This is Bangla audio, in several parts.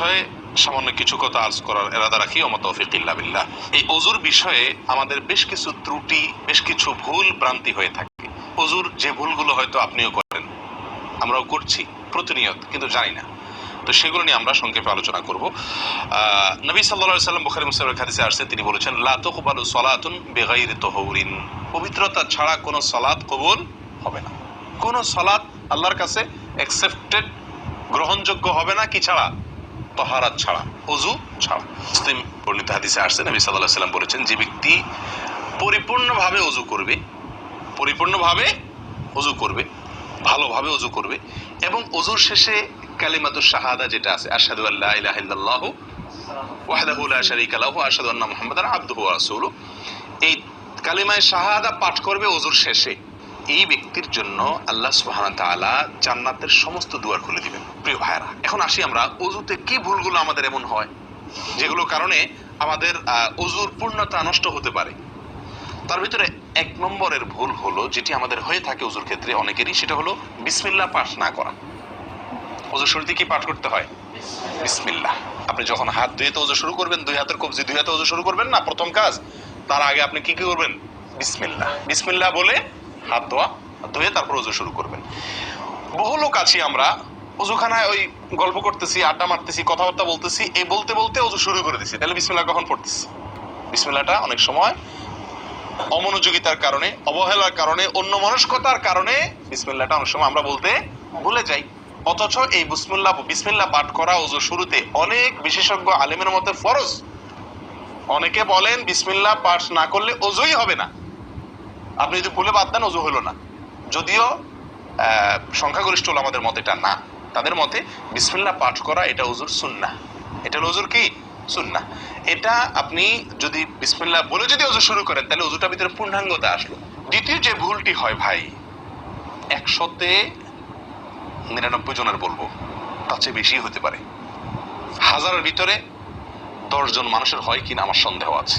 বিষয়ে সামান্য কিছু কথা আর্জ করার এরাদা রাখি অমত তৌফিকিল্লা বিল্লাহ। এই অজুর বিষয়ে আমাদের বেশ কিছু ত্রুটি, বেশ কিছু ভুল ভ্রান্তি হয়ে থাকে। অজুর যে ভুলগুলো হয়তো আপনিও করেন, আমরাও করছি, প্রতিনিয়ত, কিন্তু জানি না। তো সেগুলো নিয়ে আমরা সংক্ষেপে আলোচনা করব। নবী সাল্লাল্লাহু সাল্লাম বুখারী মুসলিমের হাদিসে আসছে, তিনি বলেছেন, লা তুকবালু সালাতুন বিগাইরি তাহুরিন। পবিত্রতা ছাড়া কোনো সালাত কবুল হবে না। কোনো সালাত আল্লাহর কাছে অ্যাকসেপ্টেড গ্রহণযোগ্য হবে না, কি ছাড়া? তহারাত ছাড়া অজু ছাড়া। মুসলিম বর্ণিত হাদিসে আসছে, নবী সাল্লাল্লাহু সাল্লাম বলেছেন, যে ব্যক্তি পরিপূর্ণভাবে অজু করবে, পরিপূর্ণভাবে অজু করবে, ভালোভাবে অজু করবে, এবং অজুর শেষে কালিমাতুর শাহাদা যেটা আছে, আশহাদু আল্লা ইলাহা ইল্লাল্লাহু ওয়াহদাহু লা শারীকা লাহু ওয়া আশহাদু আন্না মুহাম্মাদান আবদুহু ওয়া রাসূলুহু। এই কালিমায়ে শাহাদা পাঠ করবে অজুর শেষে। এই ব্যক্তির জন্য আল্লাহ সুবহানাহু ওয়া তাআলা জান্নাতের সমস্ত দুয়ার খুলে দিবেন, প্রিয় ভাইরা এখন আসি আমরা অজুতে কি ভুলগুলো আমাদের এমন হয় যেগুলো কারণে আমাদের অজুর পূর্ণতা নষ্ট হতে পারে। তার ভিতরে এক নম্বরের ভুল হলো, যেটি আমাদের হয়ে থাকে অজুর ক্ষেত্রে অনেকেরই, সেটা হলো বিসমিল্লাহ পাঠ না করা। অজুর শুরুতে কি পাঠ করতে হয়? বিসমিল্লাহ। আপনি যখন হাত ধুয়ে তো অজু শুরু করবেন, দুই হাতের কবজি দুই হাতে অজু শুরু করবেন না, প্রথম কাজ, তার আগে আপনি কি কি করবেন? বিসমিল্লাহ। বিসমিল্লাহ বলে হাত ধোয়া ধুয়ে তারপর অজু শুরু করবেন। বহু লোক আছি আমরা অজুখানায় ওই গল্প করতেছি, আড্ডা মারতেছি, কথাবার্তা বলতেছি, এই বলতে বলতে অজু শুরু করে দিছি। তাহলে বিসমিল্লাহ কখন পড়তেছি? বিসমিল্লাহটা অনেক সময় অমনোযোগিতার কারণে, অবহেলার কারণে অন্য মনস্কতার কারণে বিসমিল্লাটা অনেক সময় আমরা বলতে ভুলে যাই। অথচ এই বিসমিল্লাহ বিসমিল্লাহ পাঠ করা ওজু শুরুতে অনেক বিশেষজ্ঞ আলেমের মতে ফরজ। অনেকে বলেন বিসমিল্লাহ পাঠ না করলে ওজুই হবে না। আপনি যদি ভুলে বাদ দেন, অজু হলো না। যদিও সংখ্যাগরিষ্ঠ আমাদের মতে এটা না। তাদের মতে বিসমিল্লাহ পাঠ করা এটা ওজুর সুন্না এটা ওজুর কি? সুন্না এটা আপনি যদি বিসমিল্লাহ বলে যদি অজু শুরু করেন, তাহলে অজুটার ভিতরে পূর্ণাঙ্গতা আসলো। দ্বিতীয় যে ভুলটি হয় ভাই, একশোতে নিরানব্বই জনের বলব, তার চেয়ে বেশি হতে পারে। হাজারের ভিতরে দশজন মানুষের হয় কিনা আমার সন্দেহ আছে।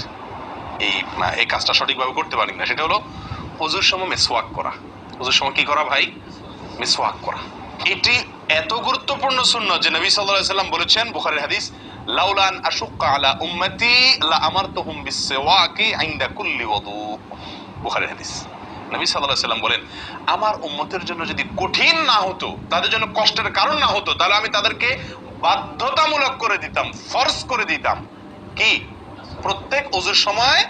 এই এই কাজটা সঠিকভাবে করতে পারি না সেটা হলো অজুর সময় মেসওয়াক করা। অজুর সময় কি করা ভাই? মেসওয়াক করা। এটি এত গুরুত্বপূর্ণ শূন্য যে নবী আলাইহি সাল্লাম বলেছেন, বুখারীর হাদিস লাউলান আশুক্কা আলা উম্মতি, লা আমারতুহুম বিসওয়াকি ইনদা কুল্লি ওযু বুখারীর হাদিস। নবী আলাইহি সাল্লাম বলেন, আমার উম্মতের জন্য যদি কঠিন না হতো, তাদের জন্য কষ্টের কারণ না হতো, তাহলে আমি তাদেরকে বাধ্যতামূলক করে দিতাম ফরজ করে দিতাম। কি? প্রত্যেক অজুর সময়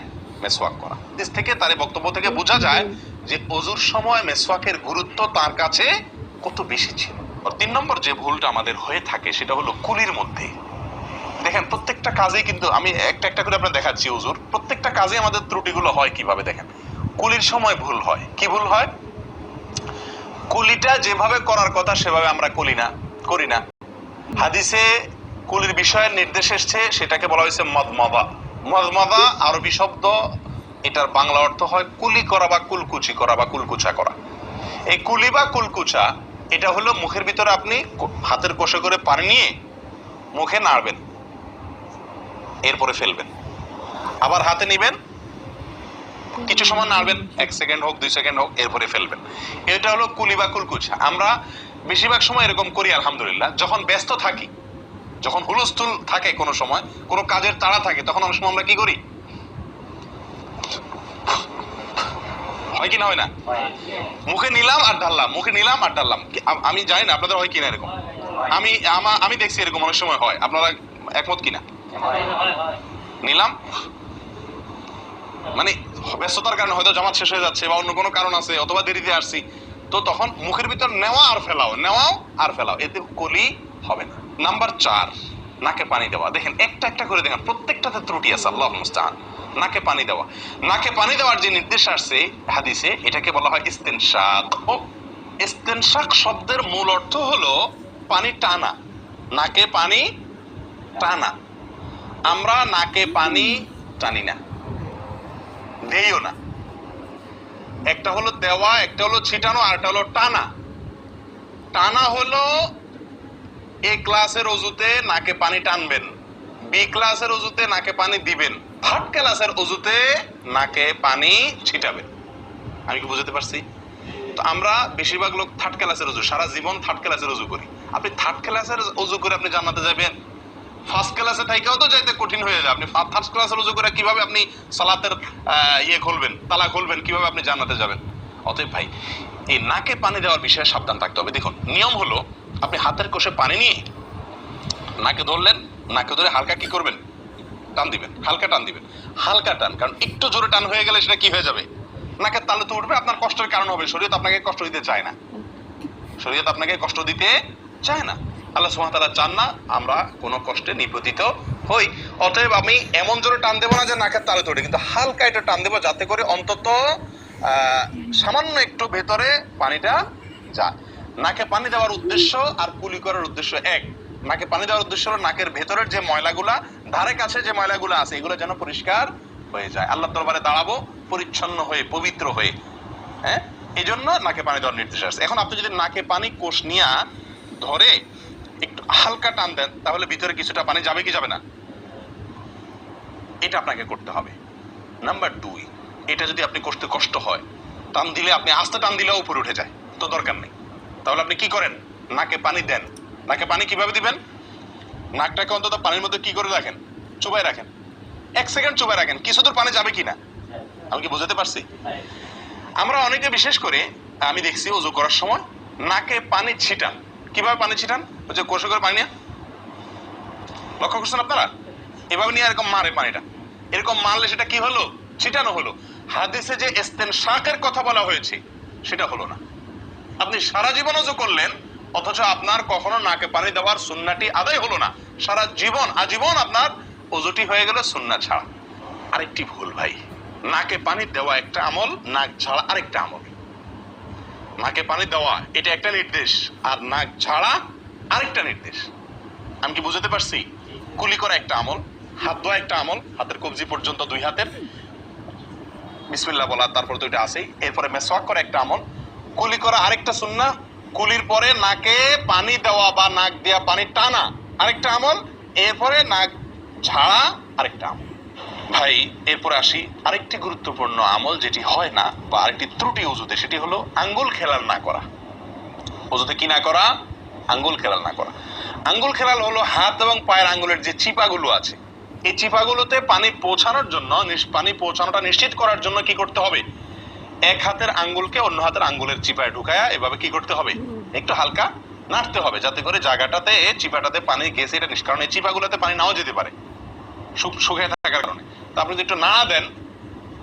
মেসওয়াক করা। দেশ থেকে তার বক্তব্য থেকে বোঝা যায় যে অজুর সময় মেসওয়াকের গুরুত্ব তার কাছে কত বেশি ছিল। আর তিন নম্বর যে ভুলটা আমাদের হয়ে থাকে সেটা হলো কুলির মধ্যে। দেখেন প্রত্যেকটা কাজেই কিন্তু আমি একটা একটা করে আপনার দেখাচ্ছি হুজুর প্রত্যেকটা কাজে আমাদের ত্রুটিগুলো হয় কীভাবে দেখেন। কুলির সময় ভুল হয়। কি ভুল হয়? কুলিটা যেভাবে করার কথা সেভাবে আমরা কুলি না করি না। হাদিসে কুলির বিষয়ের নির্দেশ এসছে সেটাকে বলা হয়েছে মদমদা। মদমদা আরবি শব্দ এটার বাংলা অর্থ হয় কুলি করা বা কুলকুচি করা বা কুলকুচা করা। এই কুলি বা কুলকুচা, এটা হলো মুখের ভিতরে আপনি হাতের কষে করে পানি নিয়ে মুখে নাড়বেন। এরপরে ফেলবেন। আবার হাতে নিবেন। কিছু সময় নাড়বেন, এক সেকেন্ড হোক, দুই সেকেন্ড হোক, এরপরে ফেলবেন। এটা হলো কুলি বা কুলকুচা। আমরা বেশিরভাগ সময় এরকম করি, আলহামদুলিল্লাহ। যখন ব্যস্ত থাকি, যখন হুলস্থুল থাকে কোনো সময়, কোনো কাজের তাড়া থাকে, তখন অনেক সময় আমরা কি করি? হয় কি না হয় না? মুখে নিলাম আর ঢাললাম, মুখে নিলাম আর ঢাললাম। আমি জানি না, আপনাদের হয় কিনা এরকম? আমি, আমা- আমি দেখছি এরকম অনেক সময় হয়। আপনারা একমত কিনা নিলাম। মানে ব্যস্ততার কারণে হয়তো জামাত শেষ হয়ে যাচ্ছে বা অন্য কোনো কারণ আছে, অথবা দেরিতে আসছি, তো তখন মুখের ভিতর নেওয়া আর ফেলাও, নেওয়াও আর ফেলাও, এতে কলি হবে না। নাম্বার চার, নাকে পানি দেওয়া। দেখেন, একটা একটা করে দেখেন, প্রত্যেকটাতে ত্রুটি আছে, আল্লাহ মুস্তাহান। নাকে পানি দেওয়া। নাকে পানি দেওয়ার যে নির্দেশ আসছে হাদিসে, এটাকে বলা হয় ইস্তেনশাক। ও, ইস্তেনশাক শব্দের মূল অর্থ হলো পানি টানা। নাকে পানি টানা। আমরা নাকে পানি টানি না। দেইও না। একটা হলো দেওয়া, একটা হলো ছিটানো, আর একটা হলো টানা। টানা হলো এ ক্লাসের অজুতে নাকে পানি টানবেন। বি ক্লাসের অজুতে নাকে পানি দিবেন, থার্ড ক্লাসের অজুতে নাকে পানি ছিটাবেন। আমি কি বুঝতে পারছি? তো আমরা বেশিরভাগ লোক থার্ড ক্লাসের অজু, সারা জীবন থার্ড ক্লাসের অজু করি। আপনি থার্ড ক্লাসের অজু করে আপনি জান্নাতে যাবেন। ফার্স্ট ক্লাসে থাইকাও তো যাইতে কঠিন হয়ে যায় আপনি থার্ড ক্লাসে রুজু করে কীভাবে আপনি সালাতের ইয়ে খুলবেন, তালা খুলবেন, কীভাবে আপনি জান্নাতে যাবেন? অতএব ভাই, এই নাকে পানি দেওয়ার বিষয়ে সাবধান থাকতে হবে। দেখুন, নিয়ম হলো আপনি হাতের কোষে পানি নিয়ে নাকে ধরলেন নাকে ধরে হালকা কি করবেন? টান দিবেন, হালকা টান দিবেন। হালকা টান, কারণ একটু জোরে টান হয়ে গেলে সেটা কি হয়ে যাবে? নাকের তালে তো উঠবে, আপনার কষ্টের কারণ হবে। শরীয়ত আপনাকে কষ্ট দিতে চায় না। শরীয়ত আপনাকে কষ্ট দিতে চায় না। আল্লাহ সুবহানাহু চান না আমরা কোনো কষ্টে নিপতিত হই। অতএব আমি এমন জোরে টান দেবো না যে নাকের তালে তোড়ে কিন্তু হালকা এটা টান দেবো যাতে করে অন্তত সামান্য একটু ভেতরে পানিটা যায়। নাকে পানি দেওয়ার উদ্দেশ্য আর কুলি করার উদ্দেশ্য এক। নাকে পানি দেওয়ার উদ্দেশ্য হলো নাকের ভেতরের যে ময়লাগুলা, ধারে কাছে যে ময়লাগুলো আছে, এগুলো যেন পরিষ্কার হয়ে যায়। আল্লাহ দরবারে দাঁড়াবো, পরিচ্ছন্ন হয়ে, পবিত্র হয়ে। হ্যাঁ? এই জন্য নাকে পানি দেওয়ার নির্দেশ আছে। এখন আপনি যদি নাকে পানি কোষ নিয়া ধরে একটু হালকা টান দেন, তাহলে ভিতরে কিছুটা পানি যাবে কি যাবে না? এটা আপনাকে করতে হবে। নাম্বার দুই, এটা যদি আপনি করতে কষ্ট হয়, টান দিলে আপনি আস্তে টান দিলেও উপরে উঠে যায়। তো দরকার নেই। তাহলে আপনি কি করেন? নাকে পানি দেন। নাকে পানি কীভাবে দিবেন? নাকটাকে অন্তত পানির মধ্যে কি করে রাখেন? চুবাই রাখেন। এক সেকেন্ড চুবাই রাখেন, কিছু দূর পানি যাবে কিনা? আমি কি বুঝাতে পারছি? আমরা অনেকে বিশেষ করে, আমি দেখছি উজু করার সময় নাকে পানি ছিটান। কীভাবে পানি ছিটান? ওই যে কোষে করে পানি নিয়ে। লক্ষ্য করছেন আপনারা? এভাবে নিয়ে এরকম মারে পানিটা। এরকম মারলে সেটা কি হলো? ছিটানো হলো। হাদিসে যে এস্তেন শাকের কথা বলা হয়েছে, সেটা হলো না। আপনি সারা জীবন উজু করলেন অথচ আপনার কখনো নাকে পানি দেওয়ার সুন্নাটি আদায় হলো না। সারা জীবন, আজীবন আপনার অজুটি হয়ে গেল সুন্না ছাড়া। আরেকটি ভুল ভাই, নাকে পানি দেওয়া একটা আমল, নাক ছাড়া আরেকটা আমল। নাকে পানি দেওয়া, এটা একটা নির্দেশ, আর নাক ছাড়া আরেকটা নির্দেশ। আমি কি বুঝতে পারছি? কুলি করা একটা আমল, হাত ধোয়া একটা আমল, হাতের কবজি পর্যন্ত দুই হাতের। বিসমিল্লাহ বলা তারপর তো এটা আছেই। এরপরে মেসওয়াক করা একটা আমল কুলি করা আরেকটা সুন্না কুলির পরে নাকে পানি দেওয়া বা নাক দেওয়া পানি টানা, আরেকটা আমল, এরপরে নাক ঝাড়া, আরেকটা আমল। ভাই, এরপরে আসি আরেকটি গুরুত্বপূর্ণ আমল যেটি হয় না বা আরেকটি ত্রুটি উজুতে সেটি হলো আঙ্গুল খেলাল না করা। উজুতে কি না করা? আঙ্গুল খেলাল না করা। আঙ্গুল খেলাল হলো হাত এবং পায়ের আঙ্গুলের যে চিপাগুলো আছে, এই চিপাগুলোতে পানি পৌঁছানোর জন্য পানি পৌঁছানোটা নিশ্চিত করার জন্য কি করতে হবে? এক হাতের আঙ্গুলকে অন্য হাতের আঙ্গুলের চিপায় ঢুকায়া এভাবে কি করতে হবে? একটু হালকা নাড়তে হবে যাতে করে জায়গাটাতে চিপাটাতে পানি গেছে এটা নিষ্কারণ এই চিপাগুলোতে পানি নাও যেতে পারে শুক- শুকিয়ে থাকার কারণে। তা আপনি যদি একটু নাড়া দেন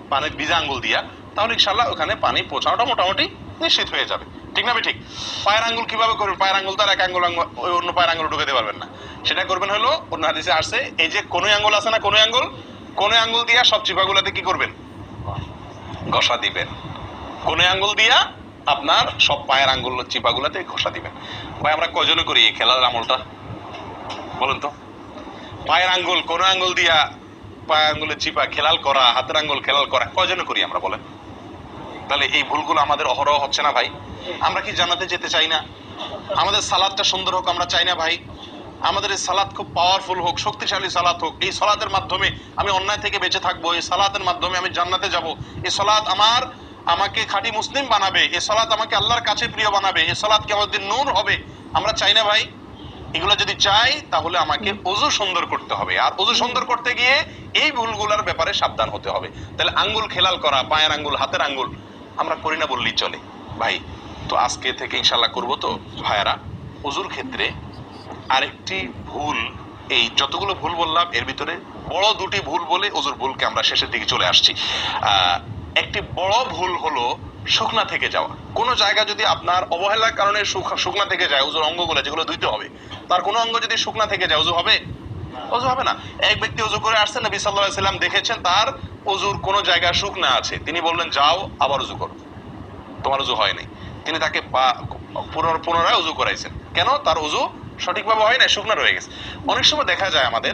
পানির ভিজা আঙ্গুল দিয়া তাহলে ইনশাল্লাহ ওখানে পানি পৌঁছানোটা মোটামুটি নিশ্চিত হয়ে যাবে। ঠিক না ঠিক পায়ের আঙ্গুল কীভাবে করবেন? পায়ের আঙ্গুল তার এক আঙ্গুল আঙ্গুল ওই অন্য পায়ের আঙ্গুল ঢুকাতে পারবেন না। সেটা করবেন হলো অন্য হাদিসে আসছে এই যে কোনো আঙ্গুল আছে না কোনো আঙ্গুল কোনো আঙ্গুল দিয়া সব চিপাগুলোতে কি করবেন? ঘষা দিবেন। কোনো আঙ্গুল দিয়া আপনার সব পায়ের আঙ্গুল চিপাগুলোতে ঘষা দিবেন। ভাই, আমরা কজনে করি এই খেলার আমলটা? বলুন তো। পায়ের আঙ্গুল কোন আঙ্গুল দিয়া পায়ের আঙ্গুলের চিপা খেলাল করা, হাতের আঙ্গুল খেলাল করা, কয়জনে করি আমরা, বলেন? তাহলে এই ভুলগুলো আমাদের অহরহ হচ্ছে না, ভাই। আমরা কি জানাতে যেতে চাই না? আমাদের সালাদটা সুন্দর হোক, আমরা চাই না, ভাই। আমাদের এই সালাদ খুব পাওয়ারফুল হোক, শক্তিশালী সালাদ হোক, এই সালাতের মাধ্যমে আমি অন্যায় থেকে বেঁচে থাকব, এই সালাদের মাধ্যমে আমি জান্নাতে যাব। এই সালাদ আমার, আমাকে খাঁটি মুসলিম বানাবে, এই সালাদ আমাকে আল্লাহর কাছে প্রিয় বানাবে, এই সালাদ কি আমাদের নূর হবে। আমরা চাই না ভাই, এগুলো যদি চাই, তাহলে আমাকে অজু সুন্দর করতে হবে। আর অজু সুন্দর করতে গিয়ে এই ভুলগুলোর ব্যাপারে সাবধান হতে হবে। তাহলে আঙ্গুল খেলাল করা, পায়ের আঙ্গুল, হাতের আঙ্গুল, আমরা করি না বললেই চলে। ভাই, তো আজকে থেকে ইনশাল্লাহ করব তো, ভাইয়ারা, অজুর ক্ষেত্রে আরেকটি ভুল, এই যতগুলো ভুল বললাম, এর ভিতরে বড় দুটি ভুল বলে অজুর ভুলকে আমরা শেষের দিকে চলে আসছি। একটি বড় ভুল হলো শুকনা থেকে যাওয়া। কোনো জায়গা যদি আপনার অবহেলার কারণে শুক- শুকনা থেকে যায় ওজুর অঙ্গগুলো যেগুলো ধুইতে হবে, তার কোনো অঙ্গ যদি শুকনা থেকে যায় ওজু হবে? অজু হবে না। এক ব্যক্তি অজু করে আসছেন নবী আলাইহি সাল্লাম দেখেছেন তার অজুর কোনো জায়গা শুকনা আছে। তিনি বললেন, যাও, আবার অজু করো। তোমার অজু হয়নি তিনি তাকে পুনরায় অজু করাইছেন। কেন? তার অজু সঠিকভাবে হয় না শুকনা রয়ে গেছে। অনেক সময় দেখা যায় আমাদের